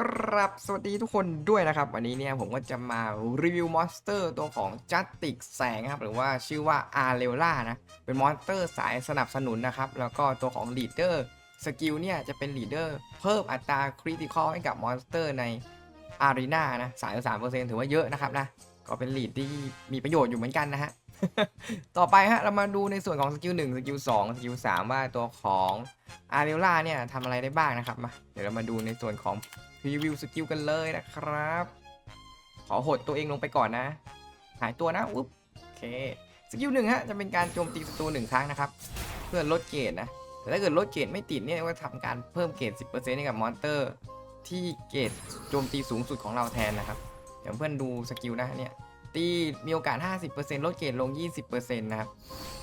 ครับสวัสดีทุกคนด้วยนะครับ วันนี้เนี่ยผมก็จะมารีวิวมอนสเตอร์ตัวของจัตติกแสงครับ หรือว่าชื่อว่าอาร์เรล่านะ เป็นมอนสเตอร์สายสนับสนุนนะครับ แล้วก็ตัวของลีดเดอร์สกิลเนี่ยจะเป็นลีดเดอร์เพิ่มอัตราคริติคอลให้กับมอนสเตอร์ในอารีนานะสายสามเปอร์เซ็นต์ถือว่าเยอะนะครับนะ ก็เป็นลีดที่มีประโยชน์อยู่เหมือนกันนะฮะ ต่อไปฮะเรามาดูในส่วนของสกิลหนึ่งสกิลสองสกิลสามว่าตัวของอาร์เรล่าเนี่ยทำอะไรได้บ้างนะครับมาเดี๋ยวเรามาดูในส่วนของ รีวิวสกิลกันเลยนะครับ ขอหดตัวเองลงไปก่อนนะ หายตัวนะอุ๊บโอเคสกิลหนึ่งฮะจะเป็นการโจมตีศัตรูหนึ่งครั้งนะครับ เพื่อลดเกรดนะแต่ถ้าเกิดลดเกรดไม่ติดเนี่ยก็ทำการเพิ่มเกรด 10%ให้กับมอนเตอร์ ที่เกรดโจมตีสูงสุดของเราแทนนะครับ เดี๋ยวเพื่อนดูสกิลนะเนี่ยตีมีโอกาส 50%ลดเกรดลง 20%นะครับ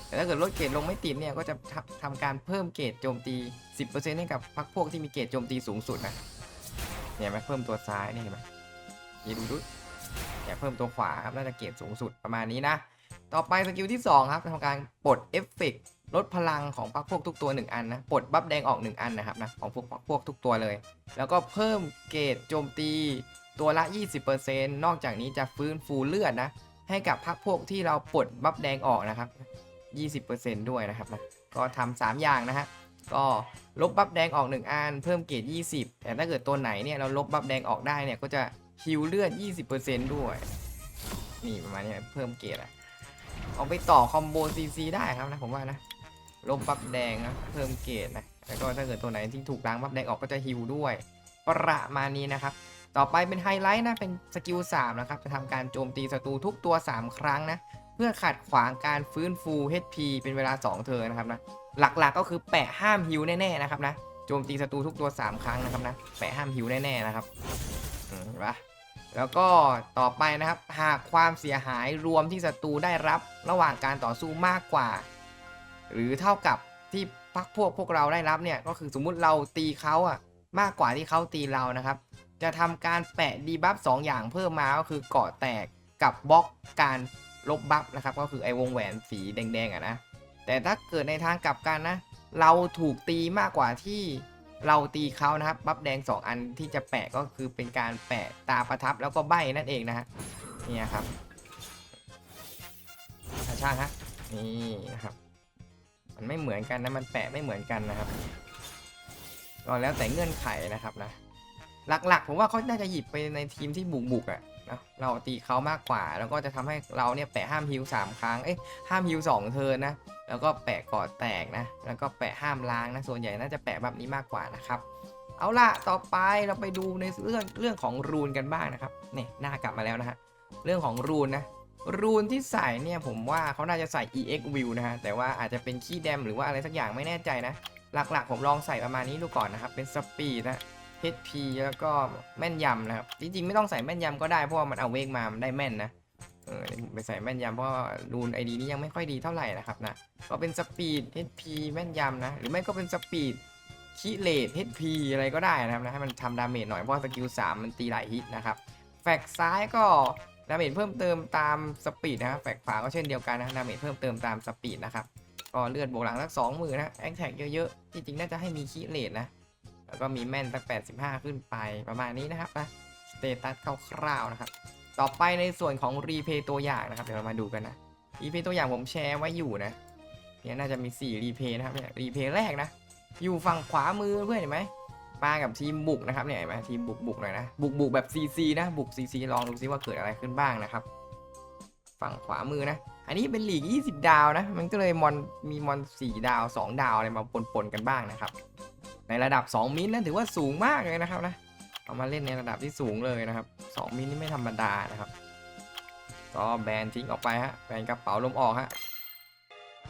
แต่ถ้าเกิดลดเกรดลงไม่ติดเนี่ยก็จะทำทำการเพิ่มเกรดโจมตี 10%ให้กับพรรคพวกที่มีเกรดโจมตีสูงสุดนะ เนี่ยไหมเพิ่มตัวซ้ายนี่เห็นไหมนี่ดูดูเนี่ยเพิ่มตัวขวาครับน่าจะเกรดสูงสุดประมาณนี้นะ ต่อไปสกิลที่ 2 ครับทำการปลดเอฟเฟกต์ลดพลังของพรรคพวกทุกตัว 1 อันนะ ปลดบัฟแดงออก 1 อันนะครับนะของพวกพรรคพวกทุกตัวเลย แล้วก็เพิ่มเกรดโจมตีตัวละ 20%นอกจากนี้จะฟื้นฟูเลือดนะ ให้กับพรรคพวกที่เราปลดบัฟแดงออกนะครับ 20%ด้วยนะครับนะ ก็ทำสามอย่างนะฮะ ก็ลบบัฟแดงออก 1อันเพิ่มเกรด20 แต่ถ้าเกิดตัวไหนเนี่ยเราลบบัฟแดงออกได้เนี่ยก็จะฮิวเลือด 20%ด้วย นี่ประมาณนี้เพิ่มเกรดอะเอาไปต่อคอมโบซีซีได้ครับนะผมว่านะลบบัฟแดงนะเพิ่มเกรดนะแล้วก็ถ้าเกิดตัวไหนที่ถูกล้างบัฟแดงออกก็จะฮิวด้วยประมาณนี้นะครับต่อไปเป็นไฮไลท์นะเป็นสกิล3นะครับจะทำการโจมตีศัตรูทุกตัว 3 ครั้งนะ พื่อขัดขวางการฟื้นฟู HP เป็นเวลา 2 เทิร์นนะครับนะหลักๆก็คือแปะห้ามฮิวแน่ๆนะครับนะโจมตีศัตรูทุกตัว 3 ครั้งนะครับนะแปะห้ามฮิวแน่ๆนะครับเห็นปะแล้วก็ต่อไปนะครับหากความเสียหายรวมที่ศัตรูได้รับระหว่างการต่อสู้มากกว่า หรือเท่ากับที่พักพวกพวกเราได้รับเนี่ยก็คือสมมุติเราตีเขาอะมากกว่าที่เขาตีเรานะครับ จะทำการแปะดีบัฟสองอย่างเพิ่มมาก็คือเกาะแตกกับบล็อกการ ลบบัฟนะครับก็คือไอ้วงแหวนสีแดงๆอะนะแต่ถ้าเกิดในทางกลับกันนะ เราถูกตีมากกว่าที่เราตีเขานะครับบัฟแดง 2 อันที่จะแปะก็คือเป็นการแปะตาประทับแล้วก็ใบนั่นเองนะฮะนี่ครับอาช่างฮะนี่นะครับ มันไม่เหมือนกันนะมันแปะไม่เหมือนกันนะครับก็แล้วแต่เงื่อนไขนะครับนะ หลักๆ ผมว่าเขาน่าจะหยิบไปในทีมที่บุกบุกๆอะนะเราตีเขามากกว่า แล้วก็จะทำให้เราเนี่ยแปะห้ามฮิวสามครั้งเอ้ยห้ามฮิวสองเทินนะแล้วก็แปะกอดแตกนะแล้วก็แปะห้ามล้างนะส่วนใหญ่น่าจะแปะแบบนี้มากกว่านะครับเอาล่ะต่อไปเราไปดูในเรื่องเรื่องของรูนกันบ้างนะครับเนี่ยหน้ากลับมาแล้วนะฮะเรื่องของรูนนะรูนที่ใส่เนี่ยผมว่าเขาน่าจะใส่ EX View นะฮะแต่ว่าอาจจะเป็นขี้แดมหรือว่าอะไรสักอย่างไม่แน่ใจนะ หลักๆ ผมลองใส่ประมาณนี้ดูก่อนนะครับเป็นสปีดนะ HP แล้วก็แม่นยำนะครับ จริงๆ ไม่ต้องใส่แม่นยำก็ได้เพราะว่ามันเอาเวกมา มันได้แม่นนะ เออไปใส่แม่นยำเพราะรูนไอดีนี้ยังไม่ค่อยดีเท่าไหร่นะครับนะ ก็เป็นสปีด HP แม่นยำนะ หรือไม่ก็เป็นสปีดคิเลต HP อะไรก็ได้นะครับนะให้มันทำดาเมจหน่อยเพราะสกิล3มันตีหลายฮิตนะครับ แฟกซ้ายก็ดาเมจเพิ่มเติมตามสปีดนะครับแฟกขวาก็เช่นเดียวกันนะดาเมจเพิ่มเติมตามสปีดนะครับก็เลือดบวกหลังสักสองมือนะแอคแท็กเยอะๆ จริงๆ น่าจะให้มีคิเลตนะ แล้วก็มีแม่นสัก85 ขึ้นไปประมาณนี้นะครับนะสเตตัสคร่าวๆนะครับ ต่อไปในส่วนของรีเพย์ตัวอย่างนะครับเดี๋ยวเรามาดูกันนะรีเพย์ตัวอย่างผมแชร์ไว้อยู่นะเนี่ยน่าจะมี 4 รีเพย์นะครับเนี่ยรีเพย์แรกนะ อยู่ฝั่งขวามือเพื่อนเห็นไหมมากับทีมบุกนะครับเนี่ยเห็นไหมทีมบุกบุกหน่อยนะบุกบุกแบบ CC นะบุก CC ลองดูซิว่าเกิดอะไรขึ้นบ้างนะครับ ฝั่งขวามือนะ อันนี้เป็นหลีก 20 ดาวนะ มันก็เลยมอนมีมอน 4 ดาว 2 ดาวอะไรมาปนๆกันบ้างนะครับ ในระดับ 2 มิลนะถือว่าสูงมากเลยนะครับนะเอามาเล่นในระดับที่สูงเลยนะครับ 2 มิลนี่ไม่ธรรมดานะครับ ก็แบนทิ้งออกไปฮะแบนกระเป๋าลมออกฮะ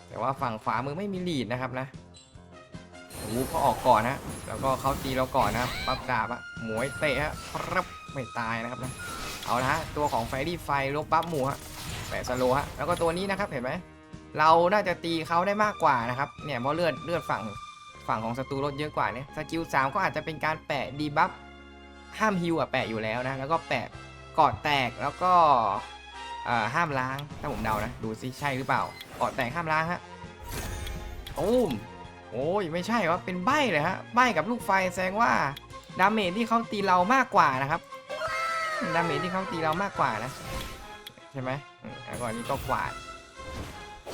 แต่ว่าฝั่งขวามือไม่มีลีดนะครับนะวูฟก็ออกก่อนฮะแล้วก็เขาตีเราก่อนนะครับปั๊บดาบอะหมวยเตะฮะครับไม่ตายนะครับนะเอาละฮะตัวของไฟรี่ไฟลบปั๊บหมูฮะแปะสโลฮะแล้วก็ตัวนี้นะครับเห็นไหมเราน่าจะตีเขาได้มากกว่านะครับเนี่ยเพราะเลือดเลือดฝั่ง ฝั่งของศัตรูลดเยอะกว่าเนี่ยสกิล3ก็อาจจะเป็นการแปะดีบัฟห้ามฮิวอะแปะอยู่แล้วนะแล้วก็แปะกอดแตกแล้วก็ห้ามล้างถ้าผมเดานะดูซิใช่หรือเปล่ากอดแตกห้ามล้างฮะตูมโอ้ยไม่ใช่ว่าเป็นใบเลยฮะใบกับลูกไฟแสดงว่าดาเมจที่เขาตีเรามากกว่านะครับดาเมจที่เขาตีเรามากกว่านะใช่ไหมแล้วก็อันนี้ก็กวาด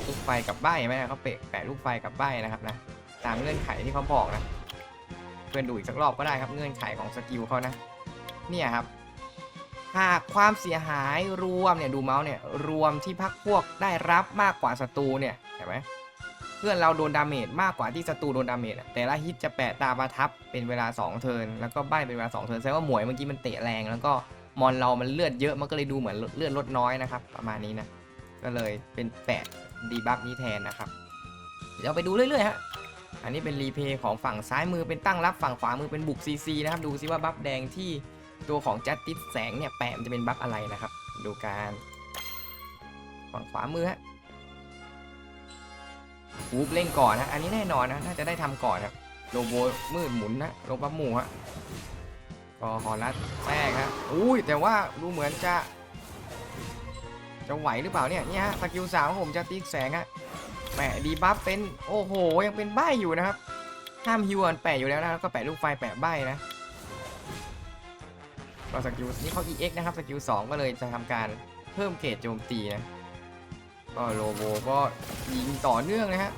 ลูกไฟกับใบไหมเขาเปะแปะลูกไฟกับใบนะครับนะามเงื่อนไขที่เขาบอกนะ เพื่อนดูอีกสักรอบก็ได้ครับเงื่อนไขของสกิลเขานะ เนี่ยครับ หากความเสียหายรวมเนี่ยดูเมาส์เนี่ยรวมที่พักพวกได้รับมากกว่าศัตรูเนี่ยเห็นไหมเพื่อนเราโดนดาเมจมากกว่าที่ศัตรูโดนดาเมจแต่ละฮิตจะแปะตาประทับเป็นเวลา 2 เทิร์นแล้วก็ใบเป็นเวลา 2 เทิร์นแสดงว่าหมวยเมื่อกี้มันเตะแรงแล้วก็มอนเรามันเลือดเยอะมันก็เลยดูเหมือนเลือดลดน้อยนะครับ ประมาณนี้นะ ก็เลยเป็นแปะดีบัฟนี้แทนนะครับ เดี๋ยวไปดูเรื่อยๆฮะ อันนี้เป็นรีเพย์ของฝั่งซ้ายมือเป็นตั้งรับฝั่งขวามือเป็นบุกซีซีนะครับดูซิว่าบัฟแดงที่ตัวของจัดติสแสงเนี่ยแปะมันจะเป็นบัฟอะไรนะครับ ดูการฝั่งขวามือฮะวูบเล่งก่อนนะอันนี้แน่นอนนะน่าจะได้ทำก่อนครับโลโบมืดหมุนนะโลบัฟหมูฮะก็ฮอนัสแทรกฮะอุ้ยแต่ว่าดูเหมือนจะ จะไหวหรือเปล่าเนี่ยเนี่ยสกิลสามของผมจัดติสแสงฮะ แปะดีบัฟเป็นโอ้โหยังเป็นใบอยู่นะครับห้ามฮิวอันแปะอยู่แล้วนะแล้วก็แปะลูกไฟแปะใบนะก็สกิลนี่เขา EX นะครับสกิล2ก็เลยจะทำการเพิ่มเกรดโจมตีนะก็โลโบก็ยิงต่อเนื่องนะฮะ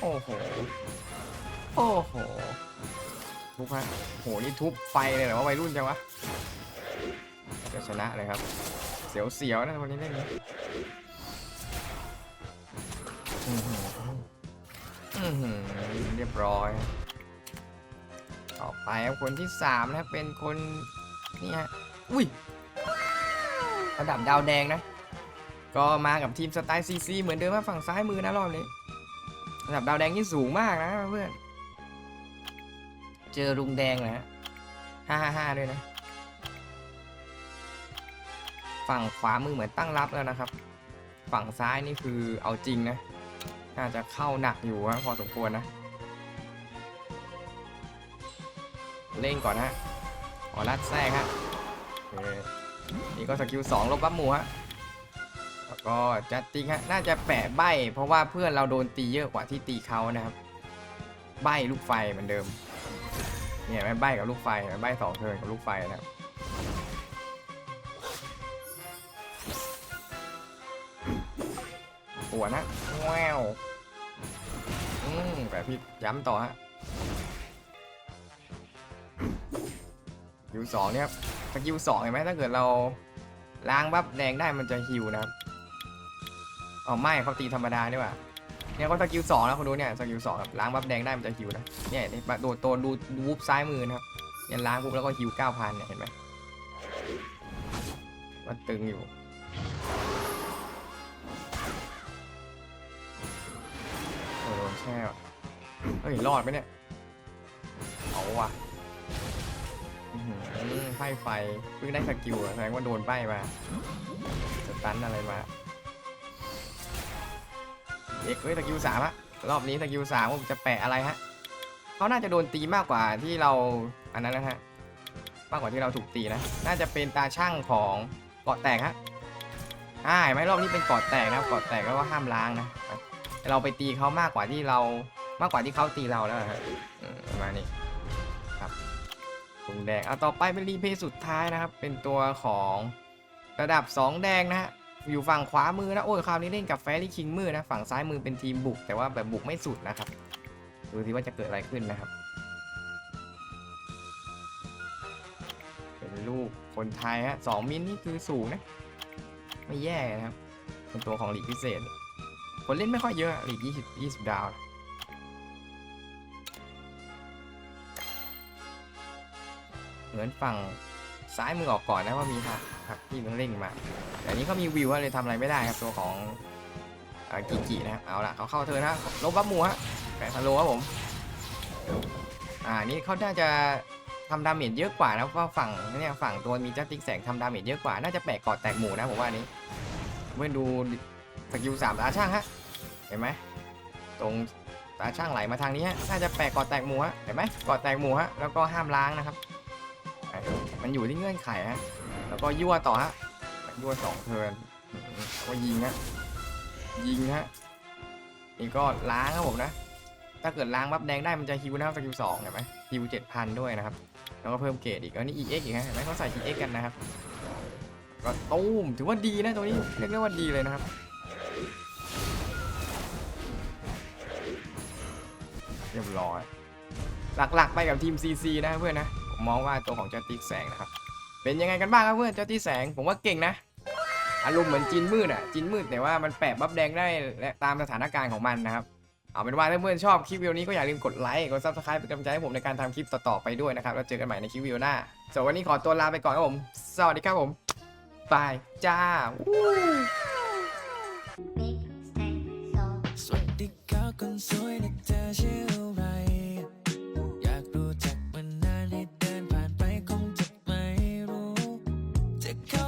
โอ้โห โอ้โห ทุบฮะโห นี่ทุบไฟเลยเหรอว่าวัยรุ่นจังวะจะชนะเลยครับ เสียวๆนะวันนี้เล่น อื้อหืออื้อหือเรียบร้อย ต่อไปครับคนที่สามนะครับเป็นคนนี่ฮะ อุ้ย ระดับดาวแดงนะ ก็มากับทีมสไตล์ซีซีเหมือนเดิมมาฝั่งซ้ายมือนะรอบนี้ ระดับดาวแดงนี่สูงมากนะเพื่อน เจอลุงแดงนะฮะห้าห้าห้าด้วยนะ ฝั่งขวามือเหมือนตั้งรับแล้วนะครับ ฝั่งซ้ายนี่คือเอาจริงนะ น่าจะเข้าหนักอยู่ฮะพอสมควรนะ เล่งก่อนฮะขอรัดแทรกฮะนี่ก็สกิลสองลบบัฟหมูฮะแล้วก็จัดติงฮะน่าจะแปะใบเพราะว่าเพื่อนเราโดนตีเยอะกว่าที่ตีเขานะครับ ใบลูกไฟเหมือนเดิมเนี่ยใบกับลูกไฟใบสองเทินกับลูกไฟนะครับ ปวดนะแววอืมแปะพริกย้ำต่อฮะฮิวสองเนี่ยครับสกิลสองเห็นไหมถ้าเกิดเราล้างบัฟแดงได้มันจะฮิวนะครับอ๋อไม่เขาตีธรรมดาดีกว่าเนี่ยเขาสกิลสองนะคุณดูเนี่ยสกิลสองล้างบัฟแดงได้มันจะฮิวนะเนี่ยนี่โดดตัวดูดูวูบซ้ายมือนะครับเนี่ยล้างปุ๊บแล้วก็ฮิวเก้าพันเนี่ยเห็นไหมมันตึงอยู่ แช่ว่ะเฮ้ยรอดไหมเนี่ย เอาว่ะไพ่ไฟเพิ่งได้สกิลแสดงว่าโดนใบมาสตันอะไรมาเอ็กเฮ้ยสกิลสามอะรอบนี้สกิลสามผมจะแปะอะไรฮะเขาน่าจะโดนตีมากกว่าที่เราอันนั้นนะฮะมากกว่าที่เราถูกตีนะ น่าจะเป็นตาช่างของเกาะแตกฮะอ่าเห็นไหมรอบนี้เป็นเกาะแตกนะเกาะแตกแล้วก็ห้ามล้างนะ เราไปตีเขามากกว่าที่เรามากกว่าที่เขาตีเราแล้วฮะอืมประมาณนี้ถุงแดงเอาต่อไปเป็นรีเพย์สุดท้ายนะครับ เป็นตัวของระดับ 2 แดงนะฮะอยู่ฝั่งขวามือนะโอ้ยคราวนี้เล่นกับแฟรี่คิงมือนะฝั่งซ้ายมือเป็นทีมบุก แต่ว่าแบบบุกไม่สุดนะครับดูสิว่าจะเกิดอะไรขึ้นนะครับ เป็นลูกคนไทยฮะสองมิลนี่คือสูงนะ ไม่แย่นะครับ เป็นตัวของลีกพิเศษ คนเล่นไม่ค่อยเยอะลีก20 20ดาวเหมือนฝั่งซ้ายมือออกก่อนนะว่ามีหักหักที่มันเร่งมาแต่นี้เขามีวิวเลยทำอะไรไม่ได้ครับตัวของกิกินะครับเอาละเขาเข้าเธอนะลบบัฟมูฮะแปะสโลครับผมอ่านี่เขาน่าจะทำดาเมจเยอะกว่านะเพราะฝั่งเนี่ยฝั่งตัวมีจัสติกแสงทำดาเมจเยอะกว่าน่าจะแปะกอดแตกหมูนะผมว่านี้เมื่อดู สกิลสามตาช่างฮะ เห็นไหมตรงตาช่างไหลมาทางนี้ฮะน่าจะแปะกอแตกหมูฮะ เห็นไหมกอแตกหมูฮะ แล้วก็ห้ามล้างนะครับ มันอยู่ที่เงื่อนไขฮะ แล้วก็ยั่วต่อฮะ ยั่วสองเทิร์นแล้วก็ยิงฮะ ยิงฮะ นี่ก็ล้างครับผมนะ ถ้าเกิดล้างบัฟแดงได้มันจะฮิวนะครับสกิลสองเห็นไหมฮิวเจ็ดพันด้วยนะครับ แล้วก็เพิ่มเกรดอีก อันนี้ EX อีกฮะ เห็นไหมเขาใส่ EX กันนะครับ ก็ตูมถือว่าดีนะตัวนี้ เรียกได้ว่าดีเลยนะครับ เรียบร้อย หลักๆ ไปกับทีม CC นะเพื่อนนะ ผมมองว่าตัวของเจ้าติ๊กแสงนะครับ เป็นยังไงกันบ้างครับเพื่อนเจ้าติ๊กแสง ผมว่าเก่งนะ อารมณ์เหมือนจินมืดอะจินมืดแต่ว่ามันแปะบัฟแดงได้และตามสถานการณ์ของมันนะครับ เอาเป็นว่าถ้าเพื่อนชอบคลิปวิดีโอนี้ก็อย่าลืมกดไลค์ กด subscribe เป็นกำลังใจให้ผมในการทำคลิปต่อๆไปด้วยนะครับ แล้วเจอกันใหม่ในคลิปวิดีโอหน้าส่วนวันนี้ขอตัวลาไปก่อนครับผม สวัสดีครับผมบายจ้า คนสวยนะเธอชื่ออะไร อยากรู้จักมานานให้เดินผ่านไปคงจะไม่รู้ จะเข้า